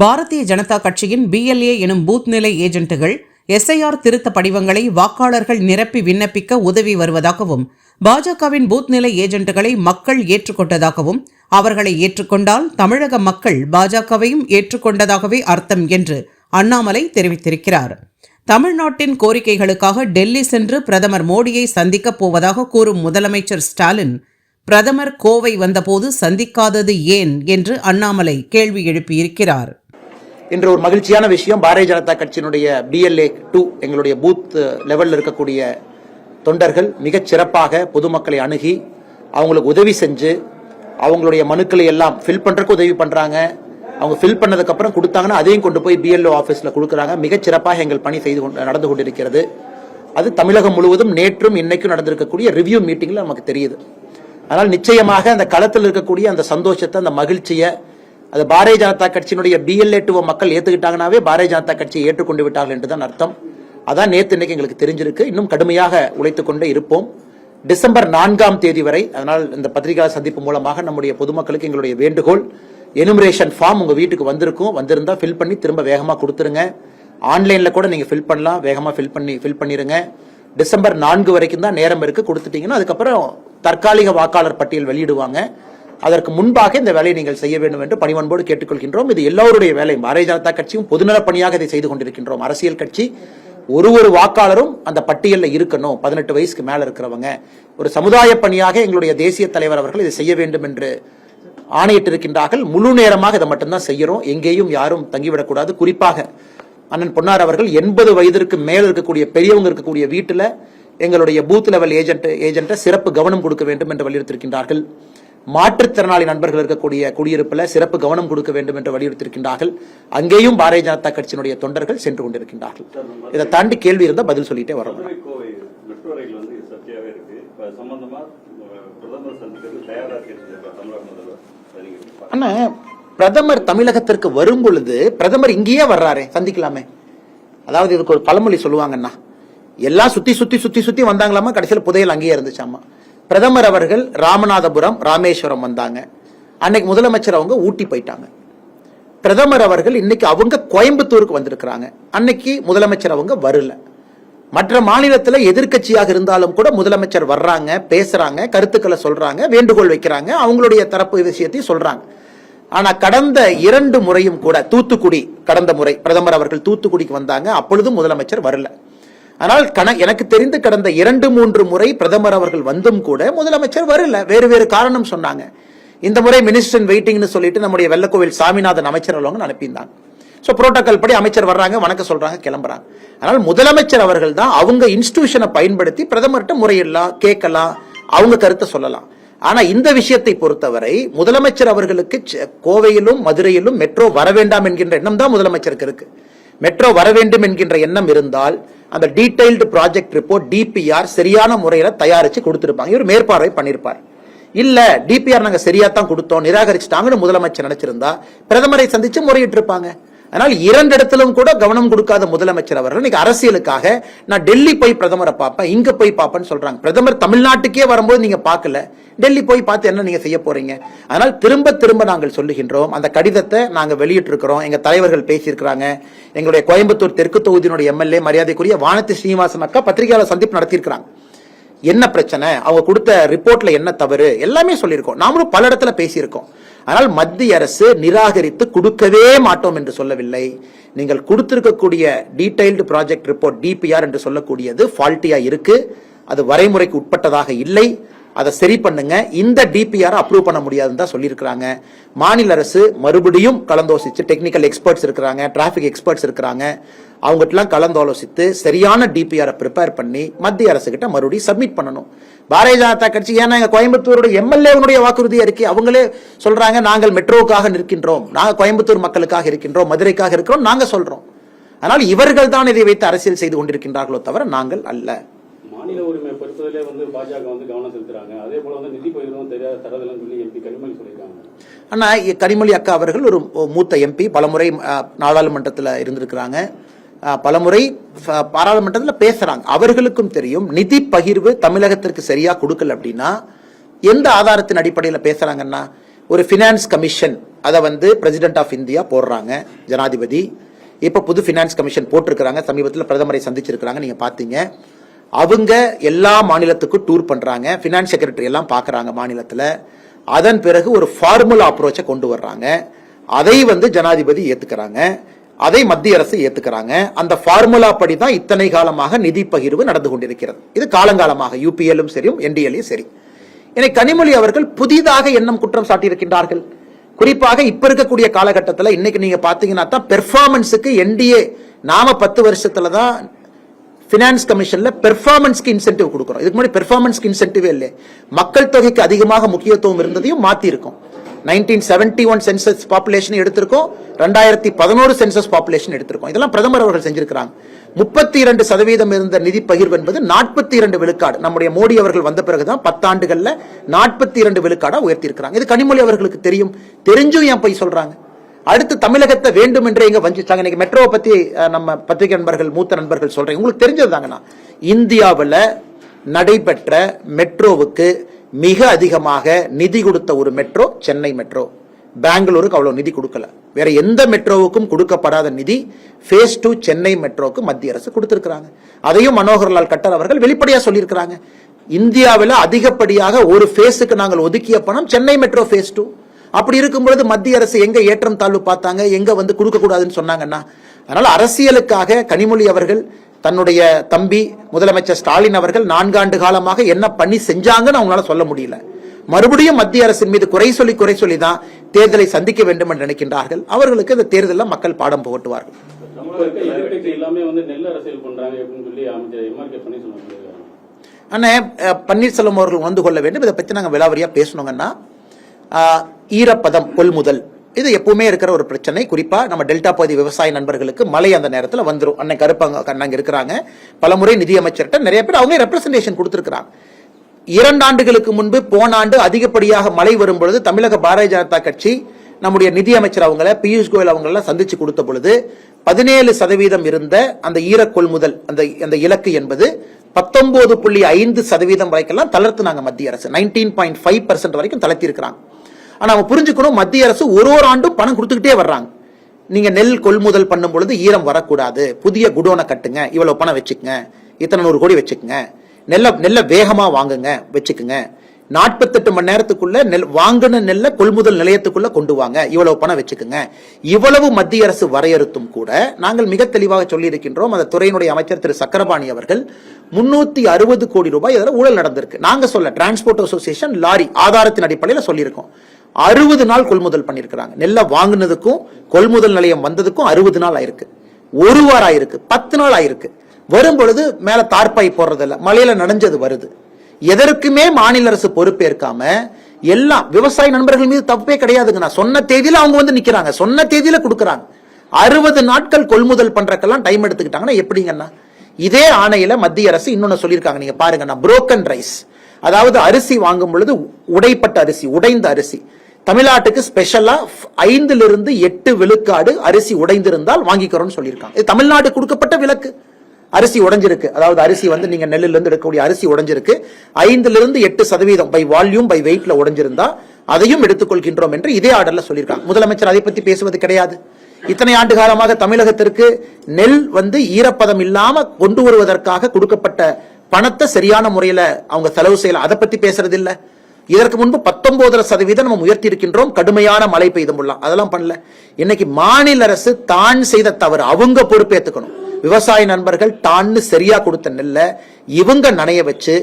பாரதிய ஜனதா கட்சியின் பிஎல்ஏ எனும் பூத் நிலை ஏஜென்ட்டுகள் எஸ்ஐஆர் திருத்த படிவங்களை வாக்காளர்கள் நிரப்பி விண்ணப்பிக்க உதவி வருவதாகவும் பாஜகவின் பூத் நிலை ஏஜென்ட்டுகளை மக்கள் ஏற்றுக்கொண்டதாகவும் அவர்களை ஏற்றுக்கொண்டால் தமிழக மக்கள் பாஜகவையும் ஏற்றுக்கொண்டதாகவே அர்த்தம் என்று அண்ணாமலை தெரிவித்திருக்கிறார். தமிழ்நாட்டின் கோரிக்கைகளுக்காக டெல்லி சென்று பிரதமர் மோடியை சந்திக்கப் போவதாக கூறும் முதலமைச்சர் ஸ்டாலின் பிரதமர் கோவை வந்தபோது சந்திக்காதது ஏன் என்று அண்ணாமலை கேள்வி எழுப்பியிருக்கிறார். இன்று ஒரு மகிழ்ச்சியான விஷயம். பாரதிய ஜனதா கட்சியினுடைய பிஎல்ஏ டூ எங்களுடைய பூத் uh, லெவலில் இருக்கக்கூடிய தொண்டர்கள் மிகச் சிறப்பாக பொதுமக்களை அணுகி அவங்களுக்கு உதவி செஞ்சு அவங்களுடைய மனுக்களை எல்லாம் ஃபில் பண்றதுக்கு உதவி பண்றாங்க. அவங்க ஃபில் பண்ணதுக்கு அப்புறம் கொடுத்தாங்கன்னா அதையும் கொண்டு போய் பிஎல்ஓ ஆஃபீஸில் கொடுக்குறாங்க. மிகச்சிறப்பாக எங்கள் பணி செய்து கொண்டு- நடந்து கொண்டிருக்கிறது. அது தமிழகம் முழுவதும் நேற்றும் இன்னைக்கும் நடந்திருக்கக்கூடிய ரிவ்யூ மீட்டிங்கில் நமக்கு தெரியுது. அதனால் நிச்சயமாக அந்த களத்தில் இருக்கக்கூடிய அந்த சந்தோஷத்தை அந்த மகிழ்ச்சியை அது பாரதிய ஜனதா கட்சியினுடைய பிஎல்ஏ மக்கள் ஏற்றுக்கிட்டாங்கனாவே பாரதிய ஜனதா கட்சியை ஏற்றுக்கொண்டு விட்டார்கள் என்றுதான் அர்த்தம். அதான் நேற்று இன்னைக்கு எங்களுக்கு தெரிஞ்சிருக்கு. இன்னும் கடுமையாக உழைத்துக் கொண்டே இருப்போம். டிசம்பர் நான்காம் தேதி வரை அதனால் இந்த பத்திரிகை சந்திப்பு மூலமாக நம்முடைய பொதுமக்களுக்கு எங்களுடைய வேண்டுகோள் எனுமரேஷன் ஃபார்ம் உங்க வீட்டுக்கு வந்திருக்கும். வந்திருந்தா ஃபில் பண்ணி திரும்ப வேகமாக கொடுத்துருங்க. ஆன்லைன்ல கூட நீங்க ஃபில் பண்ணலாம். வேகமாக ஃபில் பண்ணி ஃபில் பண்ணிருங்க. டிசம்பர் நான்கு வரைக்கும் தான் நேரம் இருக்கு. கொடுத்துட்டீங்கன்னா அதுக்கப்புறம் தற்காலிக வாக்காளர் பட்டியல் வெளியிடுவாங்க. அதற்கு முன்பாக இந்த வேலையை நீங்கள் செய்ய வேண்டும் என்று பணிவன்போடு கேட்டுக்கொள்கின்றோம். இது எல்லோருடைய வேலை. பாரதிய ஜனதா கட்சியும் பொதுநலப் பணியாக இதை செய்து கொண்டிருக்கின்றோம். அரசியல் கட்சி ஒரு ஒரு வாக்காளரும் அந்த பட்டியலில் இருக்கணும். பதினெட்டு வயசுக்கு மேல இருக்கிறவங்க. ஒரு சமுதாய பணியாக எங்களுடைய தேசிய தலைவர் அவர்கள் இதை செய்ய வேண்டும் என்று ஆணையிட்டிருக்கின்றார்கள். முழு நேரமாக இதை மட்டும்தான் செய்கிறோம். எங்கேயும் யாரும் தங்கிவிடக்கூடாது. குறிப்பாக அண்ணன் பொன்னார் அவர்கள் எண்பது வயதிற்கு மேல் இருக்கக்கூடிய பெரியவங்க இருக்கக்கூடிய வீட்டில் எங்களுடைய பூத் லெவல் ஏஜென்ட் ஏஜென்ட்டை சிறப்பு கவனம் கொடுக்க வேண்டும் என்று வலியுறுத்தியிருக்கின்றார்கள். மாற்றுத்திறனாளி நண்பர்கள் இருக்கக்கூடிய குடியிருப்புல சிறப்பு கவனம் கொடுக்க வேண்டும் என்று வலியுறுத்தியிருக்கின்றார்கள். அங்கேயும் பாரதிய ஜனதா கட்சியினுடைய தொண்டர்கள் சென்று கொண்டிருக்கின்றார்கள். இதை தாண்டி கேள்வி இருந்தால் பதில் சொல்லிட்டே வரோம்? ஆனா பிரதமர் தமிழகத்திற்கு வரும் பொழுது பிரதமர் இங்கேயே வர்றாரே சந்திக்கலாமே. அதாவது இதுக்கு ஒரு பழமொழி சொல்லுவாங்கண்ணா. எல்லாம் சுத்தி சுத்தி சுத்தி சுத்தி வந்தாங்களாமா? கடைசியில் புதையல் அங்கேயே இருந்துச்சாமா? பிரதமர் அவர்கள் ராமநாதபுரம் ராமேஸ்வரம் வந்தாங்க. அன்னைக்கு முதலமைச்சர் அவங்க ஊட்டி போயிட்டாங்க. பிரதமர் அவர்கள் இன்னைக்கு அவங்க கோயம்புத்தூருக்கு வந்திருக்கிறாங்க. அன்னைக்கு முதலமைச்சர் அவங்க வரல. மற்ற மாநிலத்தில் எதிர்க்கட்சியாக இருந்தாலும் கூட முதலமைச்சர் வர்றாங்க பேசுறாங்க கருத்துக்களை சொல்றாங்க வேண்டுகோள் வைக்கிறாங்க அவங்களுடைய தரப்பு விஷயத்தையும் சொல்றாங்க. ஆனால் கடந்த இரண்டு முறையும் கூட தூத்துக்குடி கடந்த முறை பிரதமர் அவர்கள் தூத்துக்குடிக்கு வந்தாங்க அப்பொழுதும் முதலமைச்சர் வரல. ஆனால் கண எனக்கு தெரிந்து கடந்த இரண்டு மூன்று முறை பிரதமர் அவர்கள் வந்தும் கூட முதலமைச்சர் வரல. வேறு வேறு காரணம் சொன்னாங்க. இந்த முறை மினிஸ்டர் வெயிட்டிங்னு சொல்லிட்டு நம்முடைய வெள்ளக்கோவில் சாமிநாதன் அமைச்சர் அவங்க அனுப்பியிருந்தாங்க. ஸோ புரோட்டோக்கால் படி அமைச்சர் வர்றாங்க வணக்கம் சொல்றாங்க கிளம்புறாங்க. அதனால் முதலமைச்சர் அவர்கள் தான் அவங்க இன்ஸ்டிடியூஷனை பயன்படுத்தி பிரதமர்கிட்ட முறையிடலாம் கேட்கலாம் அவங்க கருத்தை சொல்லலாம். ஆனா இந்த விஷயத்தை பொறுத்தவரை முதலமைச்சர் அவர்களுக்கு கோவையிலும் மதுரையிலும் மெட்ரோ வர வேண்டாம் என்கின்ற எண்ணம் தான் முதலமைச்சருக்கு இருக்கு. மெட்ரோ வர வேண்டும் என்கின்ற எண்ணம் இருந்தால் அந்த டீடைல்டு ப்ராஜெக்ட் ரிப்போர்ட் டிபிஆர் சரியான முறையில தயாரித்து கொடுத்திருப்பாங்க. இவர் மேற்பார்வை பண்ணியிருப்பார் இல்ல டிபிஆர் நாங்க சரியாக தான் கொடுத்தோம் நிராகரிச்சிட்டாங்கன்னு முதலமைச்சர் நினைச்சிருந்தா பிரதமரை சந்திச்சு முறையிட்டிருப்பாங்க. அதனால் இரண்டு இடத்திலும் கூட கவனம் கொடுக்காத முதலமைச்சர் அவர்கள் இன்னைக்கு அரசியலுக்காக நான் டெல்லி போய் பிரதமரை பார்ப்பேன் இங்க போய் பார்ப்பேன்னு சொல்றாங்க. பிரதமர் தமிழ்நாட்டுக்கே வரும்போது நீங்க பார்க்கல. டெல்லி போய் பார்த்து என்ன நீங்க செய்ய போறீங்க? அதனால் திரும்ப திரும்ப நாங்கள் சொல்லுகின்றோம். அந்த கடிதத்தை நாங்கள் வெளியிட்டிருக்கிறோம். எங்கள் எங்க தலைவர்கள் பேசியிருக்கிறாங்க. எங்களுடைய கோயம்புத்தூர் தெற்கு தொகுதியினுடைய எம்எல்ஏ மரியாதைக்குரிய வானதி ஸ்ரீனிவாசன் அக்கா பத்திரிகையாளர் சந்திப்பு நடத்தியிருக்கிறாங்க. என்ன பிரச்சனை? அவங்க கொடுத்த ரிப்போர்ட்ல என்ன தவறு? எல்லாமே சொல்லியிருக்கோம். நாமளும் பல இடத்துல பேசியிருக்கோம். ஆனால் மத்திய அரசு நிராகரித்து கொடுக்கவே மாட்டோம் என்று சொல்லவில்லை. நீங்கள் கொடுத்திருக்கக்கூடிய டீடைல்டு ப்ராஜெக்ட் ரிப்போர்ட் டிபிஆர் என்று சொல்லக்கூடியது ஃபால்ட்டியா இருக்கு. அது வரைமுறைக்கு உட்பட்டதாக இல்லை. அதை சரி பண்ணுங்க. இந்த டிபிஆர் அப்ரூவ் பண்ண முடியாதுன்னு தான் சொல்லியிருக்கிறாங்க. மாநில அரசு மறுபடியும் கலந்தோசிச்சு டெக்னிக்கல் எக்ஸ்பர்ட்ஸ் இருக்கிறாங்க டிராஃபிக் எக்ஸ்பர்ட்ஸ் இருக்கிறாங்க. அவங்ககிட்டலாம் கலந்தாலோசித்து சரியான டிபிஆரை ப்ரிப்பேர் பண்ணி மத்திய அரசுகிட்ட மறுபடியும் சப்மிட் பண்ணணும். பாரதிய ஜனதா கட்சி ஏன்னா எங்கள் கோயம்புத்தூரோட எம்எல்ஏவனுடைய வாக்குறுதியாக இருக்கு அவங்களே சொல்கிறாங்க நாங்கள் மெட்ரோவுக்காக நிற்கின்றோம். நாங்கள் கோயம்புத்தூர் மக்களுக்காக இருக்கின்றோம் மதுரைக்காக இருக்கிறோம் நாங்கள் சொல்கிறோம் ஆனால் இவர்கள் தான் இதை வைத்து அரசியல் செய்து கொண்டிருக்கின்றார்களோ தவிர நாங்கள் அல்ல. மாநில உரிமை பொறுத்தவரையிலே வந்து பாஜக வந்து கவனம் செலுத்துறாங்க. அதே போல வந்து நிதி பகிர்வும் தெரியாத தரதெல்லாம் சொல்லி எம்பி கனிமொழி சொல்லியிருக்காங்க. அண்ணா கனிமொழி அக்கா அவர்கள் ஒரு மூத்த எம்பி பலமுறை நாடாளுமன்றத்தில் இருந்திருக்கிறாங்க. பலமுறை பாராளுமன்றத்தில் பேசுறாங்க. அவர்களுக்கும் தெரியும் நிதி பகிர்வு தமிழகத்திற்கு சரியா கொடுக்கல அப்படின்னா எந்த ஆதாரத்தின் அடிப்படையில் பேசுறாங்கன்னா ஒரு ஃபினான்ஸ் கமிஷன் அதை வந்து பிரசிடென்ட் ஆஃப் இந்தியா போடுறாங்க ஜனாதிபதி. இப்போ புது ஃபினான்ஸ் கமிஷன் போட்டிருக்கிறாங்க சமீபத்தில் பிரதமரை சந்திச்சிருக்கிறாங்க நீங்க பார்த்தீங்க அவங்க எல்லா மாநிலத்துக்கும் டூர் பண்றாங்க. ஃபினான்ஸ் செக்ரட்டரி எல்லாம் பார்க்குறாங்க மாநிலத்தில். அதன் பிறகு ஒரு ஃபார்முலா அப்ரோச்சை கொண்டு வர்றாங்க. அதை வந்து ஜனாதிபதி ஏத்துக்கிறாங்க. அதை மத்திய அரசு ஏத்துக்கிறாங்க. அந்த ஃபார்முலா படி தான் இத்தனை காலமாக நிதி பகிர்வு நடந்து கொண்டிருக்கிறது. இது காலங்காலமாக யூபிஎல்லும் சரி என்டிஎல்லும் சரி. எனக்கு கனிமொழி அவர்கள் புதிதாக எண்ணம் குற்றம் சாட்டியிருக்கின்றார்கள். குறிப்பாக இப்ப இருக்கக்கூடிய காலகட்டத்தில் இன்னைக்கு நீங்க பாத்தீங்கன்னா தான் பெர்ஃபார்மன்ஸுக்கு என்டிஏ நாம பத்து வருஷத்துல தான் ஃபினான்ஸ் கமிஷன்ல பெர்ஃபார்மன்ஸ்க்கு இன்சென்டிவ் கொடுக்குறோம். இதுக்கு முன்னாடி பெர்ஃபார்மன்ஸ்க்கு இன்சென்டிவே இல்லை. மக்கள் தொகைக்கு அதிகமாக முக்கியத்துவம் இருந்ததையும் மாத்தி இருக்கும் nineteen seventy one census population எடுத்திருக்கோம். ரெண்டாயிரத்தி பதினோரு சென்சஸ் பாப்புலேஷன் எடுத்திருக்கோம். இதெல்லாம் பிரதமர் அவர்கள் செஞ்சிருக்கிறாங்க. முப்பத்தி இரண்டு சதவீதம் இருந்த நிதி பகிர்வு என்பது நாற்பத்தி இரண்டு விழுக்காடு. நம்முடைய மோடி அவர்கள் வந்த பிறகுதான் பத்தாண்டுகள்ல நாற்பத்தி இரண்டு விழுக்காடா உயர்த்தி இருக்கிறாங்க இது கனிமொழி அவர்களுக்கு தெரியும். தெரிஞ்சும் ஏன் போய் சொல்றாங்க? அடுத்து தமிழகத்தை வேண்டும் என்றே இங்க வஞ்சிச்சாங்க. இன்னைக்கு மெட்ரோவை பத்தி நம்ம பத்திரிகை நண்பர்கள் மூத்த நண்பர்கள் சொல்றேன். உங்களுக்கு தெரிஞ்சது தாங்கண்ணா. இந்தியாவில் நடைபெற்ற மெட்ரோவுக்கு மிக அதிகமாக நிதி கொடுத்த ஒரு மெட்ரோ சென்னை மெட்ரோ. பெங்களூருக்கு அவ்வளோ நிதி கொடுக்கல. வேற எந்த மெட்ரோவுக்கும் கொடுக்கப்படாத நிதி ஃபேஸ் டூ சென்னை மெட்ரோவுக்கு மத்திய அரசு கொடுத்துருக்குறாங்க. அதையும் மனோகர்லால் கட்டர் அவர்கள் வெளிப்படையாக சொல்லியிருக்கிறாங்க. இந்தியாவில் அதிகப்படியாக ஒரு ஃபேஸுக்கு நாங்கள் ஒதுக்கிய பணம் சென்னை மெட்ரோ ஃபேஸ் டூ அப்படி இருக்கும் பொழுது மத்திய அரசு எங்க ஏற்றம் தாழ்வு பார்த்தாங்க எங்க வந்து கொடுக்க கூடாதுன்னு சொன்னாங்கன்னா அதனால அரசியலுக்காக கனிமொழி அவர்கள் தன்னுடைய தம்பி முதலமைச்சர் ஸ்டாலின் அவர்கள் நான்காண்டு காலமாக என்ன பண்ணி செஞ்சாங்கன்னு அவங்களால சொல்ல முடியல. மறுபடியும் மத்திய அரசின் மீது குறை சொல்லி குறை சொல்லி தான் தேர்தலை சந்திக்க வேண்டும் என்று நினைக்கின்றார்கள். அவர்களுக்கு இந்த தேர்தலில் மக்கள் பாடம் புகட்டுவார்கள். அண்ணே பன்னீர்செல்வம் அவர்கள் வந்து கொள்ள வேண்டும். இதை பற்றி நாங்கள் விலாவரியாக பேசணுங்கன்னா ஈரப்பதம் கொள்முதல். இது எப்பவுமே இருக்கிற ஒரு பிரச்சனை. குறிப்பா நம்ம டெல்டா பகுதி விவசாய நண்பர்களுக்கு மழை அந்த நேரத்தில் வந்துடும் அன்னைக்கு கருப்பங்க கண்ணாங்க இருக்கிறாங்க. பலமுறை நிதியமைச்சர்கிட்ட நிறைய பேர் அவங்க ரெப்ரசன்டேஷன் கொடுத்திருக்கிறாங்க. இரண்டு ஆண்டுகளுக்கு முன்பு போன ஆண்டு அதிகப்படியாக மழை வரும் பொழுது தமிழக பாரதிய ஜனதா கட்சி நம்முடைய நிதியமைச்சர் அவங்கள பியூஷ் கோயல் அவங்கள சந்திச்சு கொடுத்த பொழுது பதினேழு சதவீதம் இருந்த அந்த ஈர கொள்முதல் அந்த அந்த இலக்கு என்பது பத்தொன்பது புள்ளி ஐந்து சதவீதம் வரைக்கெல்லாம் தளர்த்துனாங்க மத்திய அரசு. நைன்டீன் பாயிண்ட் ஃபைவ் பர்சன்ட் வரைக்கும் தளர்த்திருக்கிறாங்க ஆனால் அவங்க புரிஞ்சுக்கணும் மத்திய அரசு ஒரு ஒரு ஆண்டும் பணம் கொடுத்துக்கிட்டே வர்றாங்க. நீங்க நெல் கொள்முதல் பண்ணும் பொழுது ஈரம் வரக்கூடாது. புதிய குடோனை கட்டுங்க இவ்வளவு பணம் வச்சுக்கங்க இத்தனை நூறு கோடி வச்சுக்கங்க நெல்ல நெல்லை வேகமா வாங்குங்க வச்சுக்குங்க. நாற்பத்தெட்டு மணி நேரத்துக்குள்ள நெல் வாங்கின நெல்லை கொள்முதல் நிலையத்துக்குள்ள கொண்டு வாங்க இவ்வளவு பணம் வச்சுக்கோங்க. இவ்வளவு மத்திய அரசு வரையறுத்தும் கூட நாங்கள் மிக தெளிவாக சொல்லி இருக்கின்றோம் அந்த துறையினுடைய அமைச்சர் திரு சக்கரபாணி அவர்கள் முன்னூத்தி அறுபது கோடி ரூபாய் இதுல ஊழல் நடந்திருக்கு. நாங்க சொல்ல டிரான்ஸ்போர்ட் அசோசியேஷன் லாரி ஆதாரத்தின் அடிப்படையில் சொல்லியிருக்கோம். அறுபது நாள் கொள்முதல் பண்ணியிருக்கிறாங்க நெல்லை வாங்கினதுக்கும் கொள்முதல் நிலையம் வந்ததுக்கும் அறுபது நாள் ஆயிருக்கு. ஒரு வாரம் ஆயிருக்கு. பத்து நாள் ஆயிருக்கு. வரும் பொழுது மேல தார்பாய் போடுறதில்ல. மலையில நனைஞ்சது வருது. எதற்குமே மாநில அரசு பொறுப்பேற்காம எல்லாம் விவசாய நண்பர்கள் மீது தப்பே கிடையாதுங்க. நான் சொன்ன தேதியில அவங்க வந்து நிக்கிறாங்க. சொன்ன தேதியில கொடுக்குறாங்க. அறுபது நாட்கள் கொள்முதல் பண்றக்கெல்லாம் டைம் எடுத்துக்கிட்டாங்கன்னா எப்படிங்கண்ணா? இதே ஆணையில மத்திய அரசு இன்னொன்னு சொல்லியிருக்காங்க. நீங்க பாருங்கண்ணா. புரோக்கன் ரைஸ் அதாவது அரிசி வாங்கும் பொழுது உடைப்பட்ட அரிசி உடைந்த அரிசி. தமிழ்நாட்டுக்கு ஸ்பெஷலா ஐந்துல இருந்து எட்டு விழுக்காடு அரிசி உடைந்திருந்தால் வாங்கிக்கிறோம்னு சொல்லியிருக்காங்க. இது தமிழ்நாடு கொடுக்கப்பட்ட விலக்கு அரிசி உடைஞ்சிருக்கு. அதாவது அரிசி வந்து நீங்க நெல்லுல இருந்து எடுக்கக்கூடிய அரிசி உடைஞ்சிருக்கு. ஐந்துல இருந்து எட்டு சதவீதம் பை வால்யூம் பை வெயிட்ல உடைஞ்சிருந்தா அதையும் எடுத்துக்கொள்கின்றோம் என்று இதே ஆர்டர்ல சொல்லியிருக்காங்க. முதலமைச்சர் அதை பத்தி பேசுவது கிடையாது. இத்தனை ஆண்டு காலமாக தமிழகத்திற்கு நெல் வந்து ஈரப்பதம் இல்லாம கொண்டு வருவதற்காக கொடுக்கப்பட்ட பணத்தை சரியான முறையில அவங்க செலவு செய்யல. அதை பத்தி பேசுறது இல்லை இதற்கு முன்பு பத்தொன்பதரை சதவீதம் நம்ம உயர்த்தி இருக்கின்றோம் கடுமையான மழை பெய்தும் அதெல்லாம் பண்ணல. இன்னைக்கு மாநில அரசு தான் செய்த தவறு. அவங்க பொறுப்பேத்துக்கணும். விவசாய நண்பர்கள் தான்னு சரியா கொடுத்த நெல்ல இவங்க நனைய வச்சு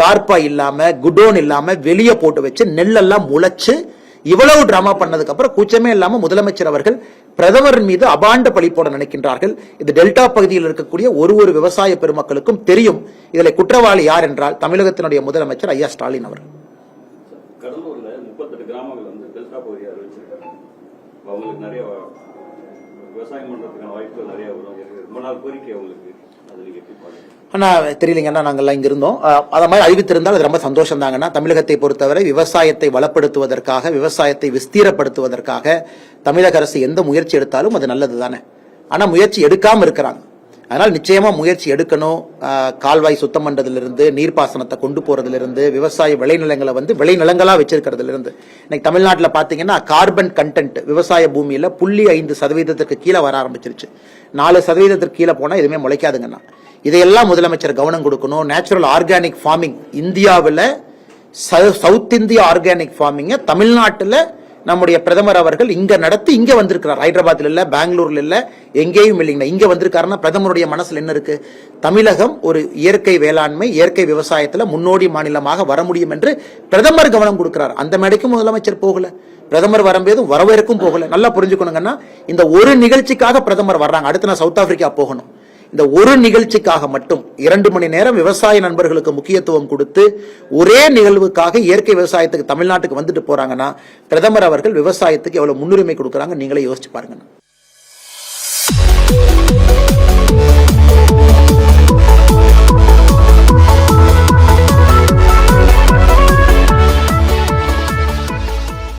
தார்ப்பா இல்லாம குடோன் இல்லாம வெளியே போட்டு வச்சு நெல்லெல்லாம் முளைச்சு இவ்வளவு டிராமா பண்ணதுக்கு அப்புறம் கூச்சமே இல்லாம முதலமைச்சர் அவர்கள் பிரதமர் மீது அபாண்ட பழி போட நினைக்கின்றார்கள். இது டெல்டா பகுதியில் இருக்கக்கூடிய ஒரு ஒரு விவசாய பெருமக்களுக்கும் தெரியும். இதில் குற்றவாளி யார் என்றால் தமிழகத்தினுடைய முதலமைச்சர் ஐயா ஸ்டாலின் அவர்கள். அவங்களுக்கு நிறைய விவசாயம் பண்றதுக்கான வாய்ப்புகள் நிறைய வரும். ரொம்ப நாள் கோரிக்கை அவங்களுக்கு. அது நீங்க நாங்கெல்லாம் இங்க இருந்தோம் அதை அத மாதிரி அறிவித்திருந்தால் அது ரொம்ப சந்தோஷம் தாங்கண்ணா தமிழகத்தை பொறுத்தவரை விவசாயத்தை வளப்படுத்துவதற்காக விவசாயத்தை விஸ்தீரப்படுத்துவதற்காக தமிழக அரசு எந்த முயற்சி எடுத்தாலும் அது நல்லது தானே ஆனால் முயற்சி எடுக்காமல் இருக்கிறாங்க. அதனால் நிச்சயமாக முயற்சி எடுக்கணும். கால்வாய் சுத்தம் பண்ணுறதுலேருந்து நீர்ப்பாசனத்தை கொண்டு போகிறதுலேருந்து விவசாய விளைநிலங்களை வந்து விளைநிலங்களாக வச்சிருக்கிறதுலேருந்து. இன்னைக்கு தமிழ்நாட்டில் பார்த்தீங்கன்னா கார்பன் கண்டென்ட் விவசாய பூமியில் புள்ளி ஐந்து சதவீதத்துக்கு கீழே வர ஆரம்பிச்சிருச்சு. நாலு சதவீதத்திற்கு கீழே போனால் எதுவுமே முளைக்காதுங்கண்ணா. இதையெல்லாம் முதலமைச்சர் கவனம் கொடுக்கணும். நேச்சுரல் ஆர்கானிக் ஃபார்மிங் இந்தியாவில் சவுத் இந்திய ஆர்கானிக் ஃபார்மிங்கை தமிழ்நாட்டில் நம்முடைய பிரதமர் அவர்கள் இங்க நடத்தி இங்க வந்திருக்கிறார். ஹைதராபாத்ல இல்ல பெங்களூர்ல இல்ல எங்கேயும் இல்லைங்கண்ணா. இங்க வந்திருக்காருன்னா பிரதமருடைய மனசுல என்ன இருக்கு? தமிழகம் ஒரு இயற்கை வேளாண்மை இயற்கை விவசாயத்துல முன்னோடி மாநிலமாக வர முடியும் என்று பிரதமர் கவனம் கொடுக்கிறார். அந்த மேடைக்கும் முதலமைச்சர் போகல. பிரதமர் வரும்போதும் வரவேற்கும் போகல. நல்லா புரிஞ்சுக்கணுங்கன்னா இந்த ஒரு நிகழ்ச்சிக்காக பிரதமர் வர்றாங்க. அடுத்து நான் சவுத் ஆப்பிரிக்கா போகணும். இந்த ஒரு நிகழ்ச்சிக்காக மட்டும் இரண்டு மணி நேரம் விவசாய நண்பர்களுக்கு முக்கியத்துவம் கொடுத்து ஒரே நிகழ்வுக்காக இயற்கை விவசாயத்துக்கு தமிழ்நாட்டுக்கு வந்துட்டு போறாங்கன்னா பிரதமர் அவர்கள் விவசாயத்துக்கு எவ்வளவு முன்னுரிமை கொடுக்கறாங்க நீங்களே யோசிச்சு பாருங்க